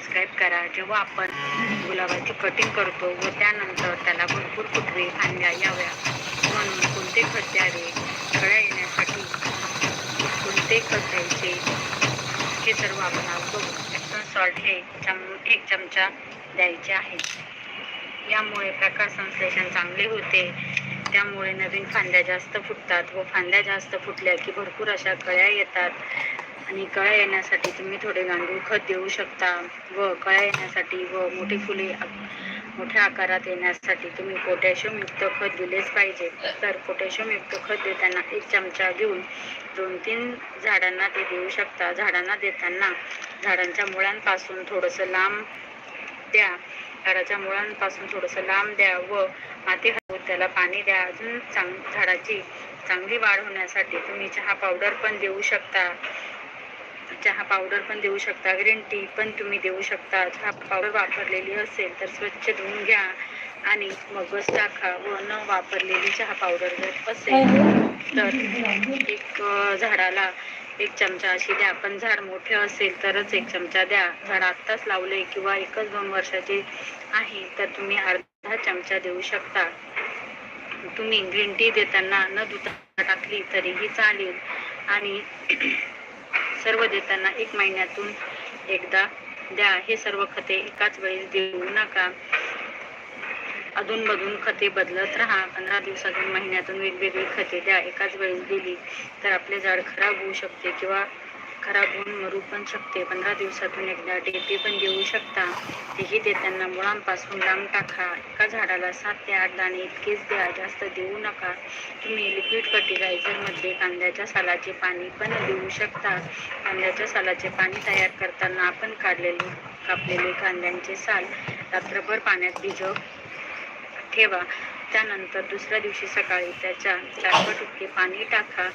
Subscribe करा. जेव्हा आपण गुलाबाची कटिंग करतो व त्यानंतर त्याला भरपूर फुटवे फांद्या याव्या म्हणून कोणते खत द्यावे कळ्या येण्यासाठी कोणते खत द्यायचे हे सर्व आपण आज बघू. सॉल्ट हे चम एक चमचा द्यायचे आहे. यामुळे प्रकाश संश्लेषण चांगले होते. त्यामुळे नवीन फांद्या जास्त फुटतात व फांद्या जास्त फुटल्या की भरपूर अशा कळ्या येतात. आणि कळ्या येण्यासाठी तुम्ही थोडे गांडूळ खत देऊ शकता व कळ्या येण्यासाठी व मोठी फुले मोठ्या आकारात येण्यासाठी तुम्ही पोटॅशियम युक्त खत दिलेच पाहिजे. तर पोटॅशियम युक्त खत देताना एक चमचा घेऊन दोन तीन झाडांना ते देऊ शकता. झाडांना देताना झाडांच्या मुळांपासून थोडंसं लांब द्या. झाडाच्या मुळांपासून थोडंसं लांब द्या व माती हलवून त्याला पाणी द्या. अजून चांग झाडाची चांगली वाढ होण्यासाठी तुम्ही चहा पावडर पण देऊ शकता. चहा पावडर पण देऊ शकता. ग्रीन टी पण तुम्ही देऊ शकता चहा पावडर वापरलेली असेल तर स्वच्छ धुवून घ्या. आणि मगच टाका व न वापरलेली चहा पावडर जर असेल तर एक झाडाला एक चमचा अशी द्या. पण झाड मोठे असेल तरच एक चमचा द्या. झाड आत्ताच लावले किंवा एकच दोन वर्षाचे आहे तर तुम्ही अर्धा चमचा देऊ शकता. तुम्ही ग्रीन टी देताना न दुधा टाकली तरीही चालेल. आणि सर्व देताना एक महिन्यातून एकदा द्या. हे सर्व खते एकाच वेळेस देऊ नका. अधूनमधून खते बदलत राहा. पंधरा दिवसातून महिन्यातून वेगवेगळी खते द्या. एकाच वेळेस दिली तर आपले झाड खराब होऊ शकते किंवा खराब होऊन मरू पण शकते. पंधरा दिवसातून एकदा टेपी पण देऊ शकता. तेही देताना मुळांपासून लांब टाका. एका झाडाला सात ते आठ दाणे इतकेच द्या जास्त देऊ नका. तुम्ही लिक्विड फर्टिलायझरमध्ये कांद्याच्या सालाचे पाणी पण देऊ शकता. कांद्याच्या सालाचे पाणी तयार करताना आपण काढलेले कापलेले कांद्यांचे साल रात्रभर पाण्यात भिजव ठेवा. त्यानंतर दुसऱ्या दिवशी सकाळी त्याच्या चार टक्के पाणी टाका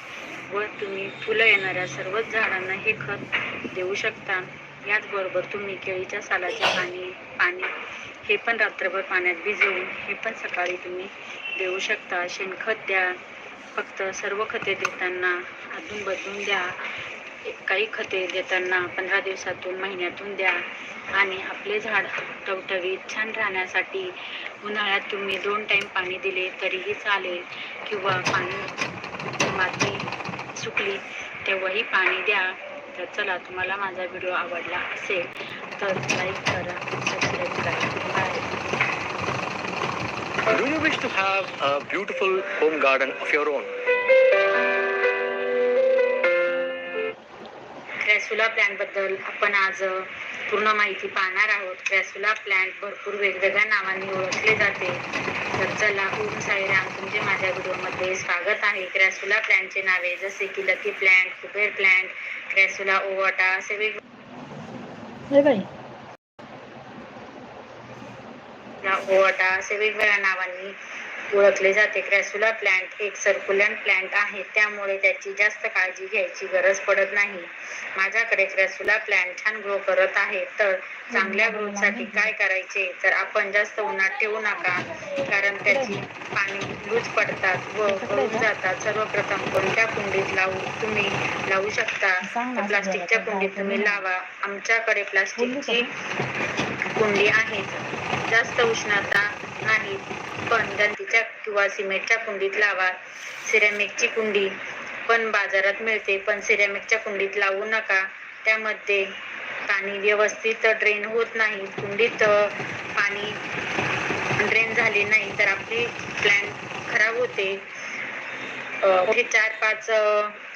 व तुम्ही फुलं येणाऱ्या सर्वच झाडांना हे खत देऊ शकता. याचबरोबर तुम्ही केळीच्या सालाचे पाणी पाणी हे पण रात्रभर पाण्यात भिजवून हे पण सकाळी तुम्ही देऊ शकता. शेणखत द्या. फक्त सर्व खते देताना अजून बदलून द्या. काही खते देताना पंधरा दिवसातून महिन्यातून द्या. आणि आपले झाड टवटवीत छान राहण्यासाठी उन्हाळ्यात तुम्ही दोन टाईम पाणी दिले तरीही चालेल. किंवा पाणी माती सुकली तेव्हाही पाणी द्या. तर चला तुम्हाला माझा व्हिडिओ आवडला असेल तर लाईक करा सबस्क्राईब करा. Bye Do you wish to have a beautiful home garden of your own? Crassula प्लॅन्टबद्दल आपण आज पूर्ण माहिती पाहणार आहोत. क्रॅसुला प्लॅन्ट भरपूर वेगवेगळ्या नावांनी ओळखले जाते. तर चला ओम साईराम तुमचे माझ्या व्हिडिओमध्ये स्वागत आहे. क्रॅसुला प्लॅन्टचे नावे जसे की lucky plant Kuber plant crassula ovata असे वेगवेगळ्या हे बाई. ओवाटा असे वेगवेगळ्या नावांनी ओळखले जाते. क्रॅसुला प्लांट एक सर्क्युलंट प्लांट आहे. त्यामुळे त्याची जास्त काळजी घ्यायची गरज पडत नाही. माझ्याकडे क्रॅसुला प्लॅन्ट छान ग्रो करत आहे. तर चांगल्या ग्रोथसाठी काय करायचे? तर आपण जास्त उन्हात ठेवू नका. कारण त्याची पाणी लूज पडतात व गळून जातात. सर्वप्रथम कोणत्या कुंडीत लावू तुम्ही लावू शकता? तर प्लास्टिकच्या कुंडीत तुम्ही लावा. आमच्याकडे प्लास्टिकची कुंडी आहेत जास्त उष्णता नाही. पण दंतीच्या किंवा सिमेंटच्या कुंडीत लावा. सिरॅमिकची कुंडी पण बाजारात मिळते पण सिरॅमिकच्या कुंडीत लावू नका. त्यामध्ये पाणी व्यवस्थित ड्रेन होत नाही. कुंडीत पाणी ड्रेन झाले नाही तर आपली प्लॅन खराब होते. हे चार पाच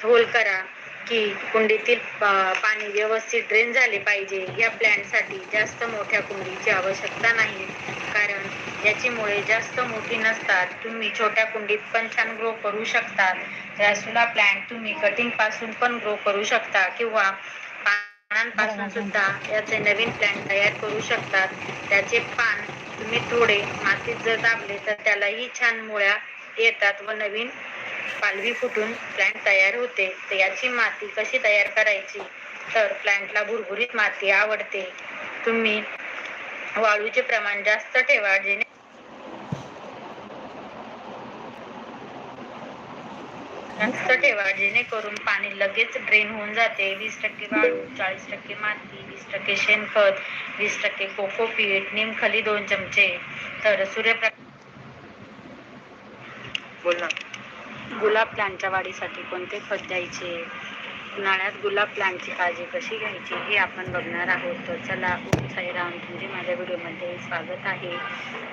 होल करा की कुंडीतील पाणी व्यवस्थित ड्रेन झाले पाहिजे. या प्लॅनसाठी जास्त मोठ्या कुंडीची आवश्यकता नाही. कारण याची मुळे जास्त मोठी नसतात. तुम्ही छोट्या कुंडीत पण छान ग्रो करू शकता रॅसुला प्लॅन्ट तुम्ही कटिंगपासून पण ग्रो करू शकता किंवा पानांपासून सुद्धा याचे नवीन प्लॅन्ट तयार करू शकतात. त्याचे पान तुम्ही थोडे मातीत जर दाबले तर त्यालाही छान मुळ्या येतात व नवीन पालवी फुटून प्लॅन्ट तयार होते. तर याची माती कशी तयार करायची? तर प्लॅन्टला भुरभुरीत माती आवडते. तुम्ही वाळूचे प्रमाण जास्त ठेवा जेणे जास्त ठेवा जेणेकरून पाणी लगेच ड्रेन होऊन जाते. वीस टक्के वाळू चाळीस टक्के माती वीस टक्के शेणखत वीस टक्के कोकोपीट निमखली दोन चमचे. तर सूर्यप्रकाश बोल गुलाब प्लांटच्या वाढीसाठी कोणते खत द्यायचे? उन्हाळ्यात गुलाब प्लांटची काळजी कशी घ्यायची हे आपण बघणार आहोत. तर चला ओम साईराम तुमचे माझ्या व्हिडिओमध्ये स्वागत आहे.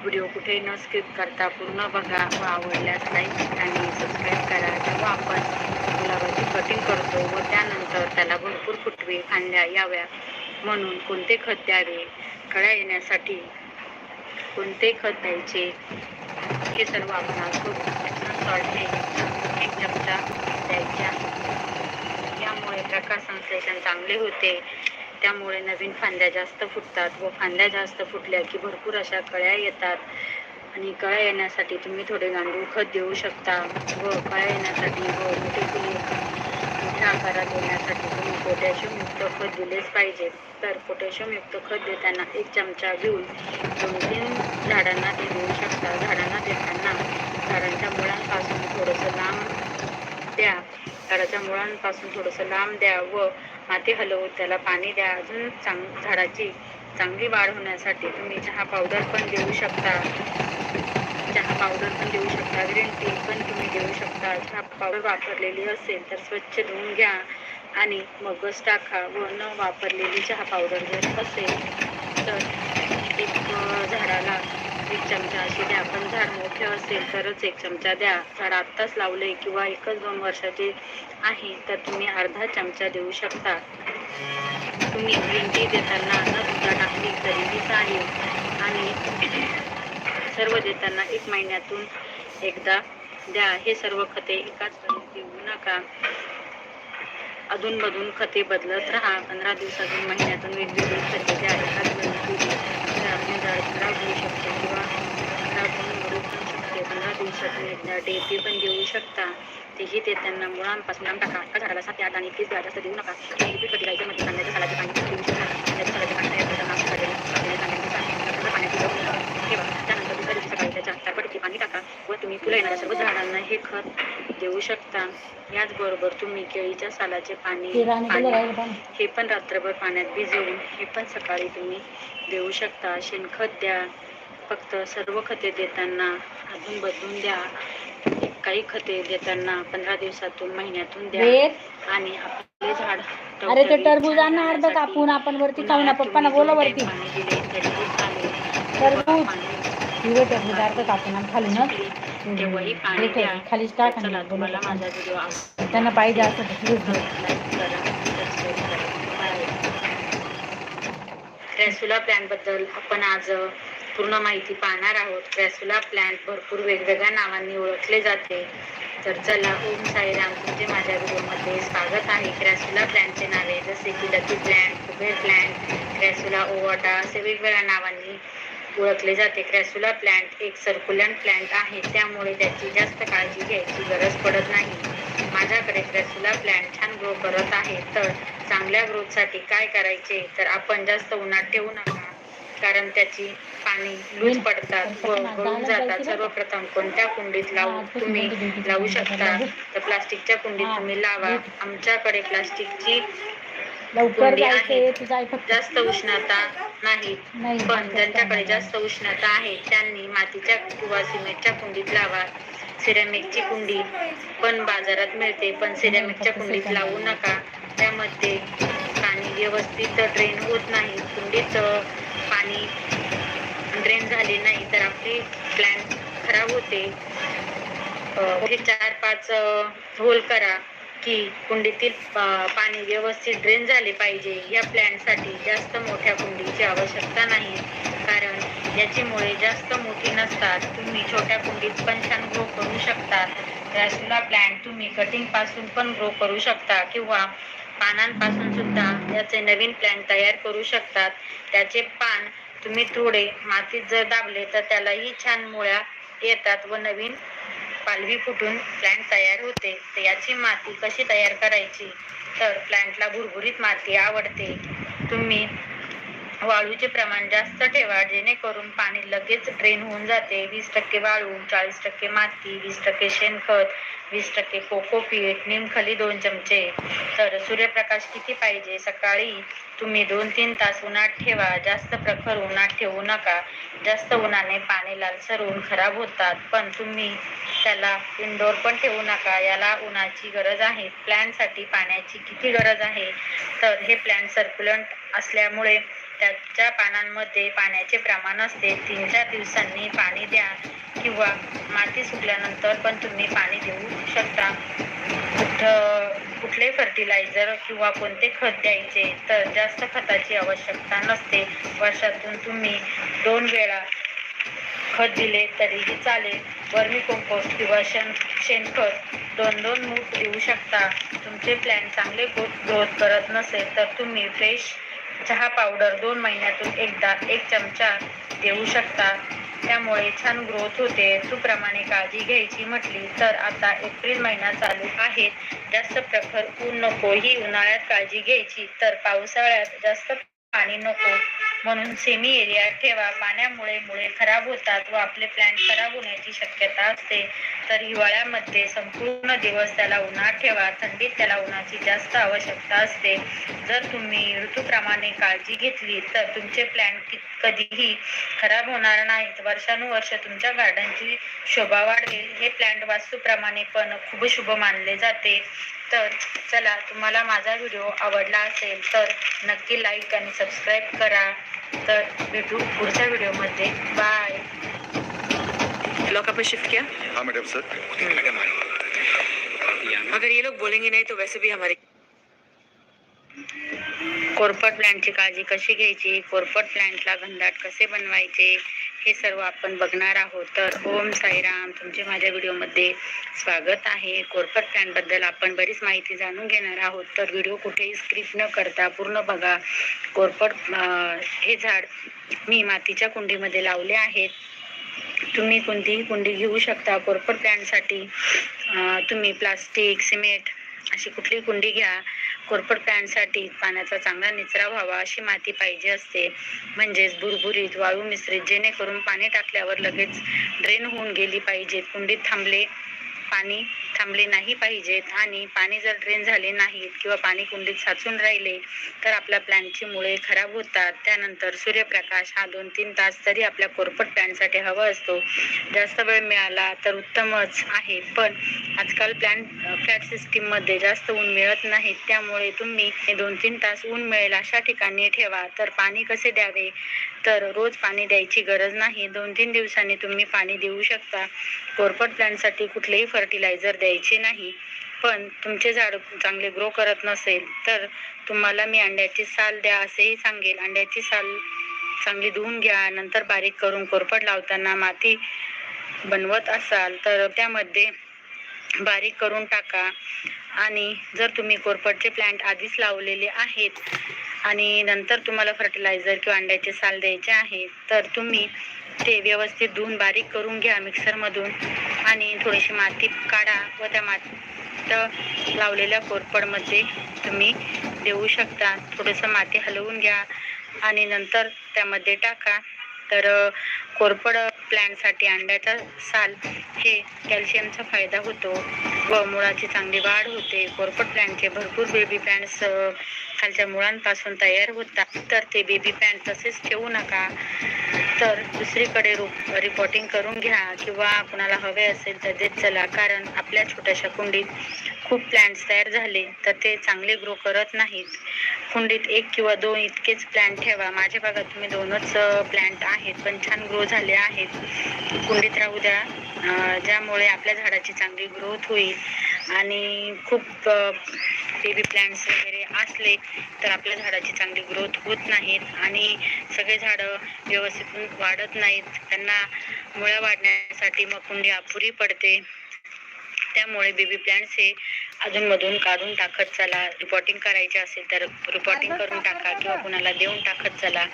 व्हिडिओ कुठे न स्किप करता पूर्ण बघा. व आवडल्यास लाईक आणि सबस्क्राईब करा. जेव्हा आपण गुलाबाची कटिंग करतो व त्यानंतर त्याला भरपूर फुटवे फांद्या याव्या म्हणून कोणते खत द्यावे? कळ्या येण्यासाठी कोणते खत द्यायचे? हे सर्व आपण आज बघू. सॉल्ट हे एक चमचा द्यायचे आहे यामुळे ट्रान्सलेशन चांगले होते. त्यामुळे नवीन फांद्या जास्त फुटतात व फांद्या जास्त फुटल्या की भरपूर अशा कळ्या येतात. आणि कळ्या येण्यासाठी तुम्ही थोडे गांडूळ खत देऊ शकता व कळ्या येण्यासाठी व मोठे फुले मोठ्या आकारात येण्यासाठी तुम्ही पोटॅशियमयुक्त खत दिलेच पाहिजे. तर पोटॅशियमयुक्त खत देताना एक चमचा घेऊन दोन तीन झाडांना ते देऊ शकता. झाडांना देताना झाडांच्या मुळांपासून थोडंसं लांब द्या. झाडाच्या मुळांपासून थोडंसं लांब द्या व माती हलवून त्याला पाणी द्या. अजून चांग झाडाची चांगली वाढ होण्यासाठी तुम्ही चहा पावडर पण देऊ शकता. चहा पावडर पण देऊ शकता. ग्रीन टी पण तुम्ही देऊ शकता. चहा पावडर वापरलेली असेल तर स्वच्छ धुवून घ्या आणि मगच टाका व न वापरलेली चहा पावडर जर असेल तर एक झाडाला एक चमचा अशी द्या. पण झाड मोठे असेल तरच एक चमचा द्या. झाड आत्ताच लावले किंवा एकच दोन वर्षाचे आहे तर तुम्ही अर्धा चमचा देऊ शकता. तुम्ही ग्रीन टी देताना न सुद्धा टाकली तरीही चालेल. आणि सर्व देताना एक महिन्यातून एकदा द्या. हे सर्व खते एकाच वेळेस देऊ नका. अधूनमधून खते बदलत राहा. पंधरा दिवसातून महिन्यातून वेगवेगळी खते द्या. एकाच वेळेस आपले झाड खराब होऊ शकते. किंवा खराब होऊन मरू पण दिवसातून एकदा डेपी पण देऊ शकता. तेही देताना मुळांपासून लांब टाका एका झाडाला सात ते आठ आणि तीस जास्त देऊ नका. लिक्विड फर्टिलायझरमध्ये कांद्याच्या सालाचे पाणी देऊ शकता. कांद्याच्या सालाचे पाणी तयार करताना पाण्याची ठेवा त्यानंतर दुसऱ्या दिवशी सकाळी त्याच्या पाणी टाका व तुम्ही फुलं येणाऱ्या सर्व झाडांना हे खत देऊ शकता. याचबरोबर तुम्ही केळीच्या सालाचे पाणी पाणी हे पण रात्रभर पाण्यात भिजवून हे पण सकाळी तुम्ही देऊ शकता. शेणखत द्या. फक्त सर्व खते देताना अजून बदलून द्या. काही खते देताना पंधरा दिवसातून महिन्यातून द्या. वेद. आणि आपले झाड अरे ते टवटवीत टरबूज छान आण ना अर्ध कापून आपण वरती खाऊ ना पप्पांना बोला वरती time पाणी दिले तरीही चालेल. टरबूज. हिरवे टरबूज अर्ध कापून आण खाली ना. तेव्हाही पाणी हे ठेव, खालीच टाक आणि चला बोला तुम्हाला. माझा व्हिडिओ आवडला त्यांना पाहिजे असं तर प्लीज दे. लाईक करा सबस्क्राईब करा. बाय. क्रॅसुला प्लॅनबद्दल आपण आज पूर्ण माहिती पाहणार आहोत. क्रॅसुला प्लॅन्ट भरपूर वेगवेगळ्या नावांनी ओळखले जाते. तर चला ओम साईराम तुमचे माझ्या व्हिडिओमध्ये स्वागत आहे. क्रॅसुला प्लॅन्टचे नावे जसे की lucky plant Kuber plant crassula ovata असे वेगवेगळ्या नावांनी ओळखले जाते. क्रॅसुला प्लॅन्ट एक सर्क्युलंट प्लॅन्ट आहे. त्यामुळे त्याची जास्त काळजी घ्यायची गरज पडत नाही. माझ्याकडे क्रॅसुला प्लॅन्ट छान ग्रो करत आहे. तर चांगल्या ग्रोथसाठी काय करायचे? तर आपण जास्त उन्हात ठेवू नका. कारण त्याची पाणी लूज पडतात व गळून जातात. सर्वप्रथम कोणत्या कुंडीत लावू? तुम्ही लावू शकता. तर प्लास्टिकच्या कुंडीत तुम्ही लावा. आमच्याकडे प्लास्टिकची कुंडी आहे. जास्त उष्णता नाही. पण ज्यांच्याकडे जास्त उष्णता आहे. त्यांनी मातीच्या किंवा सिमेंटच्या कुंडीत लावा. सिरेमिकची कुंडी पण बाजारात मिळते. पण सिरेमिकच्या कुंडीत लावू नका. त्यामध्ये पाणी व्यवस्थित ड्रेन होत नाही. कुंडीत पाणी ड्रेन झाले नाही तर आपले प्लॅन खराब होते. हे चार पाच होल करा की कुंडीतील पाणी व्यवस्थित ड्रेन झाले पाहिजे. या प्लॅनसाठी जास्त मोठ्या कुंडीची आवश्यकता नाही. कारण याची मुळे जास्त मोठी नसतात. तुम्ही छोट्या कुंडीत पण छान ग्रो करू शकता. रॅसुला प्लॅन्ट तुम्ही कटिंगपासून पण ग्रो करू शकता. किंवा पानांपासून सुद्धा याचे नवीन प्लॅन तयार करू शकतात. त्याचे पान तुम्ही थोडे मातीत जर दाबले तर त्यालाही छान मुळ्या येतात व नवीन पालवी फुटून प्लॅन्ट तयार होते. तर याची माती कशी तयार करायची? तर प्लॅन्टला भुरभुरीत माती आवडते. तुम्ही वाळूचे प्रमाण जास्त ठेवा जेणेकरून पाणी लगेच ड्रेन होऊन जाते. वीस टक्के वाळू चाळीस टक्के माती वीस टक्के शेणखत वीस टक्के कोकोपीट निमखली दोन चमचे. तर सूर्यप्रकाश किती पाहिजे? सकाळी तुम्ही दोन तीन तास उन्हात ठेवा. जास्त प्रखर उन्हात ठेवू नका. जास्त उन्हाने पाणी लालसर होऊन खराब होतात. पण तुम्ही त्याला इंडोर पण ठेवू नका. याला उन्हाची गरज आहे. प्लॅनसाठी पाण्याची किती गरज आहे? तर हे प्लॅन सर्क्युलंट असल्यामुळे त्याच्या पानांमध्ये पाण्याचे प्रमाण असते. तीन चार दिवसांनी पाणी द्या किंवा माती सुकल्यानंतर पण तुम्ही पाणी देऊ शकता. कुठं कुठले फर्टिलायझर किंवा कोणते खत द्यायचे तर जास्त खताची आवश्यकता नसते. वर्षातून तुम्ही दोन वेळा खत दिले तरीही चालेल. वर्मी कंपोस्ट किंवा शेण शेणखत दोन दोन मूठ देऊ शकता. तुमचे प्लॅन चांगले ग्रोथ करत नसेल तर तुम्ही फ्रेश चहा पावडर दोन महिन्यातून एकदा एक चमचा देऊ शकता. त्यामुळे छान ग्रोथ होते. ऋतूप्रमाणे काळजी घ्यायची म्हटली तर आता एप्रिल महिना चालू आहे. जास्त प्रखर ऊन नको. ही उन्हाळ्यात काळजी घ्यायची. तर पावसाळ्यात जास्त पाणी नको. म्हणून सेमी एरिया ठेवा. पाण्यामुळे मुळे खराब होतात व आपले प्लॅन्ट खराब होण्याची शक्यता असते. तर हिवाळ्यामध्ये संपूर्ण दिवस त्याला उन्हात ठेवा. थंडीत त्याला उन्हाची जास्त आवश्यकता असते. जर तुम्ही ऋतूप्रमाणे काळजी घेतली तर तुमचे प्लॅन्ट कधीही खराब होणार नाहीत. वर्षानुवर्ष तुमच्या गार्डनची शोभा वाढवेल हे प्लॅन्ट वास्तूप्रमाणे पण खूप शुभ मानले जाते. तर चला तुम्हाला माझा व्हिडिओ आवडला असेल तर नक्की लाईक आणि सबस्क्राईब करा. तर भेटू पुढच्या व्हिडिओमध्ये बाय लॉकअप में शिफ्ट किया? हाँ मैडम सर अगर ये लोग बोलेंगे नहीं तो वैसे भी हमारे कोरपट प्लॅन्टची काळजी कशी घ्यायची? कोरपट प्लॅन्टला घनदाट कसे बनवायचे? हे सर्व आपण बघणार आहोत. तर ओम साईराम तुमचे माझ्या व्हिडिओमध्ये स्वागत आहे. कोरपट प्लॅनबद्दल आपण बरीच माहिती जाणून घेणार आहोत. तर व्हिडिओ कुठेही स्क्रिप्ट न करता पूर्ण बघा. कोरफड हे झाड मी मातीच्या कुंडीमध्ये लावले आहेत. तुम्ही कोणतीही कुंडी घेऊ शकता. कोरपट प्लॅनसाठी तुम्ही प्लास्टिक सिमेंट अशी कुठली कुंडी घ्या. कोरफड प्लॅन्टसाठी पाण्याचा चांगला निचरा व्हावा अशी माती पाहिजे असते. म्हणजेच भुरभुरीत वाळू मिश्रित जेणेकरून पाणी टाकल्यावर लगेच ड्रेन होऊन गेली पाहिजे. कुंडीत थांबले पाणी थांबले नाही पाहिजेत आणि पाणी जर ड्रेन झाले नाहीत किंवा पाणी कुंडीत साचून राहिले तर आपल्या प्लॅनची मुळे खराब होतात. त्यानंतर सूर्यप्रकाश हा दोन तीन तास तरी आपल्या कोरपट प्लॅनसाठी हवा असतो. जास्त वेळ मिळाला तर उत्तमच आहे. पण आजकाल प्लॅन फ्लॅट सिस्टीममध्ये जास्त ऊन मिळत नाहीत त्यामुळे तुम्ही हे दोन तीन तास ऊन मिळेल अशा ठिकाणी ठेवा. तर पाणी कसे द्यावे? तर रोज पाणी द्यायची गरज नाही. दोन तीन दिवसांनी तुम्ही पाणी देऊ शकता. कोरपट प्लांटसाठी कुठलेही फर्टिलायझर द्यायचे नाही. पण तुमचे झाड चांगले ग्रो करत नसेल तर तुम्हाला मी अंड्याची साल द्या असेही सांगेल. अंड्याची साल चांगली धुवून घ्या. नंतर बारीक करून कोरपट लावताना माती बनवत असाल तर त्यामध्ये बारीक करून टाका. आणि जर तुम्ही कोरपटचे प्लांट आधीच लावलेले आहेत आणि नंतर तुम्हाला फर्टिलायझर किंवा अंड्याचे साल द्यायचे आहे तर तुम्ही ते व्यवस्थित धुवून बारीक करून घ्या मिक्सरमधून आणि थोडीशी माती काढा व त्या मात लावलेल्या कोरपडमध्ये तुम्ही देऊ शकता. थोडंसं माती हलवून घ्या आणि नंतर त्यामध्ये टाका. तर कोरपड प्लॅनसाठी अंड्याचा साल हे कॅल्शियमचा फायदा होतो व मुळाची चांगली वाढ होते. कोरपड प्लॅनचे भरपूर बेबी प्लॅन्ट्स खालच्या मुळांपासून तयार होतात तर ते बेबी पॅन्ट तसेच ठेवू नका. तर दुसरीकडे रोप रिपोर्टिंग करून घ्या किंवा कुणाला हवे असेल तर देत चला कारण आपल्या छोट्याशा कुंडीत खूप प्लॅन्ट्स तयार झाले तर ते चांगले ग्रो करत नाहीत. कुंडीत एक किंवा दोन इतकेच प्लॅन्ट ठेवा. माझ्या भागात तुम्ही दोनच प्लॅन्ट आहेत पण छान ग्रो झाले आहेत. कुंडीत राहू द्या ज्यामुळे आपल्या झाडाची चांगली ग्रोथ होईल. आणि खूप बेबी प्लॅन्ट्स वगैरे असले तर आपल्या झाडाची चांगली ग्रोथ होत नाहीत आणि सगळे झाडं व्यवस्थित वाढत नाहीत. त्यांना मुळ्या वाढण्यासाठी मग कुंडी अपुरी पडते. त्यामुळे बेबी प्लॅन्ट्स हे अधूनमधून काढून टाकत चला. रिपोर्टिंग करायचे असेल तर रिपोर्टिंग करून टाका किंवा कुणाला देऊन टाकत चला.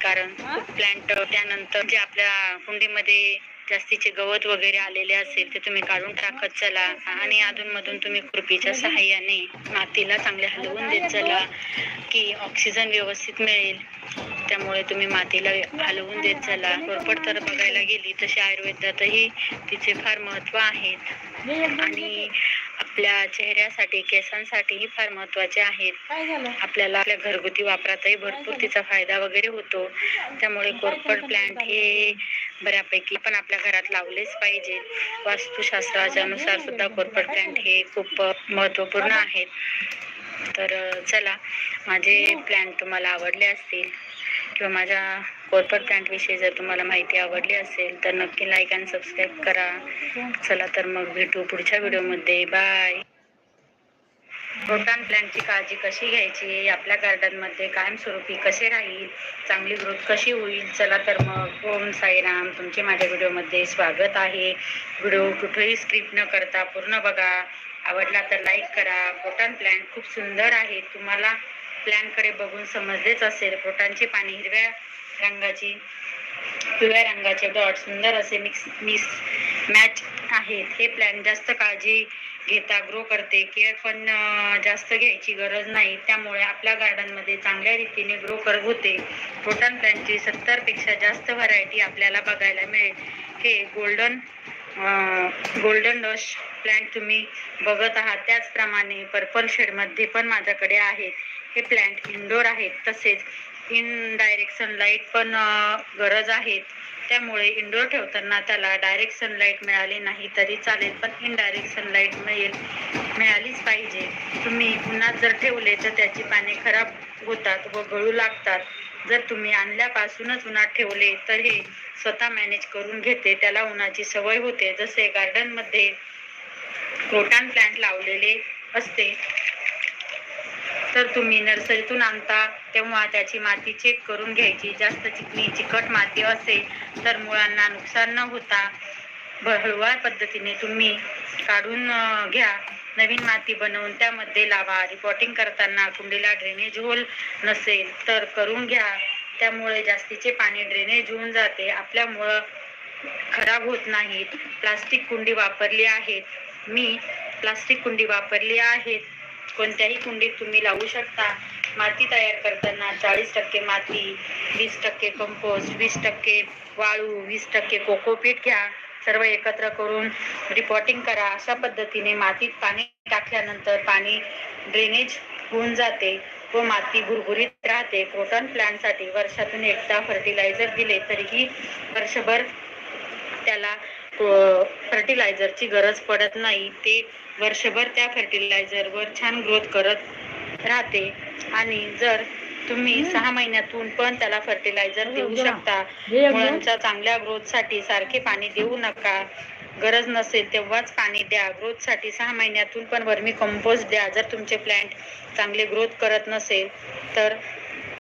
कारण खूप प्लॅन्ट त्यानंतर जे आपल्या कुंडीमध्ये जास्तीचे गवत वगैरे आलेले असेल ते तुम्ही काढून टाकत चला. आणि अधूनमधून तुम्ही खुरपीच्या सहाय्याने मातीला चांगले हलवून देत चला की ऑक्सिजन व्यवस्थित मिळेल. त्यामुळे तुम्ही मातीला हलवून देत चला. कोरपड तर बघायला गेली तशी आयुर्वेदातही तिचे फार महत्त्व आहेत. आणि आपल्या चेहऱ्यासाठी केसांसाठीही फार महत्त्वाचे आहेत. आपल्याला आपल्या घरगुती वापरातही भरपूर तिचा फायदा वगैरे होतो. त्यामुळे कोरफड प्लांट हे बऱ्यापैकी पण आपल्या घरात लावलेच पाहिजे. वास्तुशास्त्राच्या नुसार सुद्धा कोरफड प्लांट हे खूप महत्त्वपूर्ण आहेत. तर चला माझे प्लॅन्ट तुम्हाला आवडले असतील. किंवा माझ्या कोरफड प्लांट विषयी जर तुम्हाला माहिती आवडली असेल तर नक्की लाईक आणि सबस्क्राईब करा. चला तर मग भेटू पुढच्या व्हिडिओमध्ये. बाय रोटान प्लॅनची काळजी कशी घ्यायची? आपल्या गार्डनमध्ये कायमस्वरूपी कसे राहील? चांगली ग्रोथ कशी होईल? चला तर मग. ओम साईराम. तुमचे माझ्या व्हिडिओमध्ये स्वागत आहे. व्हिडिओ कुठेही स्क्रिप्ट न करता पूर्ण बघा. आवडला तर लाईक करा. रोटान प्लॅन खूप सुंदर आहे. तुम्हाला प्लॅनकडे बघून समजलेच असेल. पोटांची पाने हिरव्या रंगाची पिवळ्या रंगाचे डॉट सुंदर असे मिक्स मिक्स मॅच आहेत. हे प्लॅन जास्त काळजी घेता ग्रो करते. केअर पण जास्त घ्यायची गरज नाही. त्यामुळे आपल्या गार्डनमध्ये चांगल्या रीतीने ग्रो करत होते. रोटन प्लॅनची सत्तरपेक्षा जास्त व्हरायटी आपल्याला बघायला मिळेल. हे गोल्डन गोल्डन डश प्लॅन्ट तुम्ही बघत आहात. त्याचप्रमाणे पर्पल शेडमध्ये पण माझ्याकडे आहेत हे प्लॅन्ट इनडोर आहेत तसेच इन डायरेक्ट सनलाईट पण गरज आहेत. त्यामुळे इनडोर ठेवताना त्याला डायरेक्ट सनलाईट मिळाली नाही तरी चालेल पण इनडायरेक्ट सनलाईट मिळेल मिळालीच पाहिजे. तुम्ही उन्हात जर ठेवले तर त्याची पाने खराब होतात व गळू लागतात. जर तुम्ही आणल्यापासूनच उन्हात ठेवले तर हे स्वतः मॅनेज करून घेते त्याला उन्हाची सवय होते. जसे गार्डनमध्ये क्रोटान प्लांट लावलेले असते तर तुम्ही नर्सरीतून आणता तेव्हा त्याची माती चेक करून घ्यायची. जास्त चिकणी चिकट माती असेल तर मुळांना नुकसान न होता हळूवार पद्धतीने तुम्ही काढून घ्या. नवीन माती बनवून त्यामध्ये लावा. रिपॉटिंग करताना कुंडीला ड्रेनेज होल नसेल तर करून घ्या. त्यामुळे जास्तीचे पाणी ड्रेनेज होऊन जाते. आपल्यामुळं खराब होत नाहीत. प्लास्टिक कुंडी वापरली आहेत. मी प्लास्टिक कुंडी वापरली आहेत. कोणत्याही कुंडीत तुम्ही लावू शकता. माती तयार करताना चाळीस टक्के माती वीस टक्के कंपोस्ट वीस टक्के वाळू वीस टक्के कोकोपीट घ्या. सर्व एकत्र करून रिपॉटिंग करा. अशा पद्धतीने मातीत पाणी टाकल्यानंतर पाणी ड्रेनेज होऊन जाते. व माती गुरगुरीत राहते. क्रोटन प्लांटसाठी वर्षातून एकदा फर्टिलायझर दिले तरीही वर्षभर त्याला फर्टिलायझरची गरज पडत नाही. ते वर्षभर त्या फर्टिलायझरवर छान ग्रोथ करत राहते. आणि जर तुम्ही सहा महिन्यातून पण त्याला फर्टिलायझर देऊ शकता. मुळांच्या चांगल्या ग्रोथसाठी सारखे पाणी देऊ नका. गरज नसेल तेव्हाच पाणी द्या. ग्रोथसाठी सहा महिन्यातून पण वर्मी कंपोस्ट द्या. जर तुमचे प्लांट चांगले ग्रोथ करत नसेल तर